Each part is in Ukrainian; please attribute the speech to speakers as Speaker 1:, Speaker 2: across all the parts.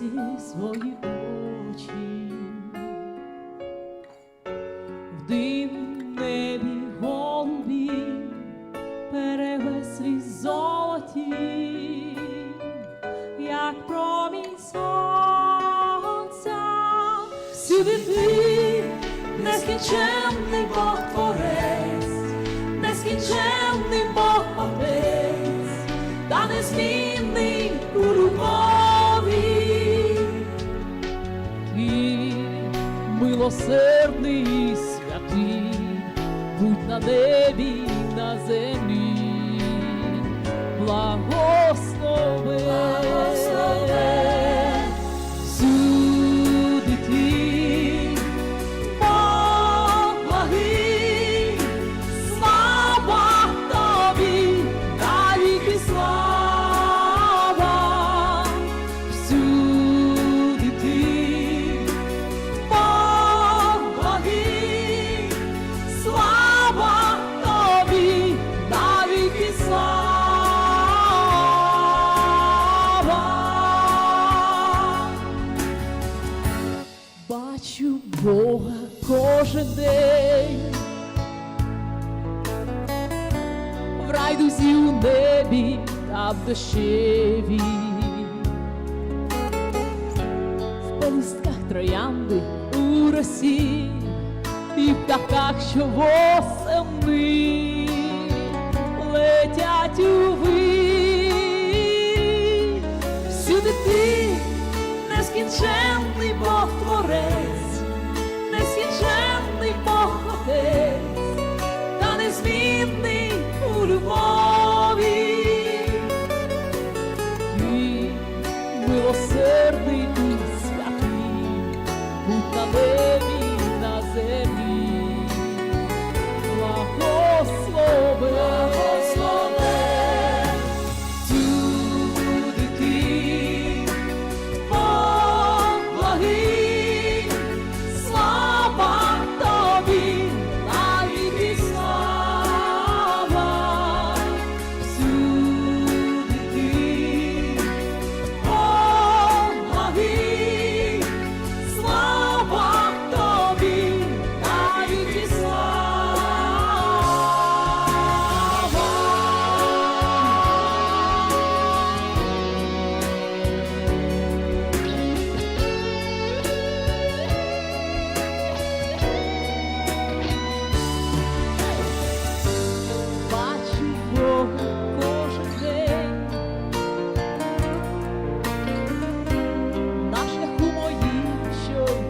Speaker 1: всі свої очі, в дивнім небі голубі перевеслі золоті, як промінь сонця, всюди
Speaker 2: ти нескінченний Бог Твой. Милосердний і святий, будь на небі на землі, благослови, бачу Бога кожен день. В райдузі у небі та в дощеві, в пелюстках троянди у росі, і в птахах, що восени летять у вирі. Милосердний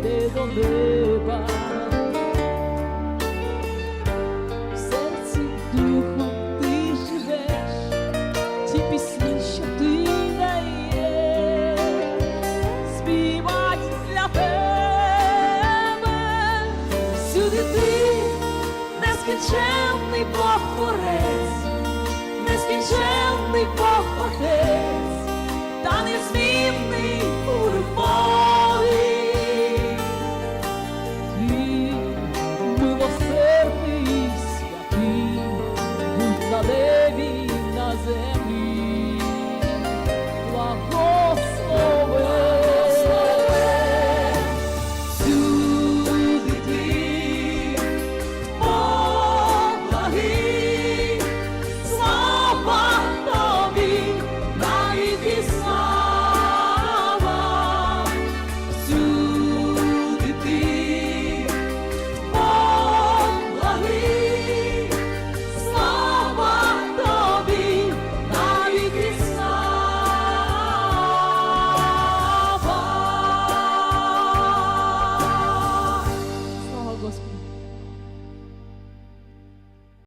Speaker 2: йде до неба. В серці духом ти живеш, ті пісні, що ти даєш, співать для тебе.
Speaker 1: Ти, нескінченний Бог Творець, нескінченний Бог Отець, Baby, Nazem.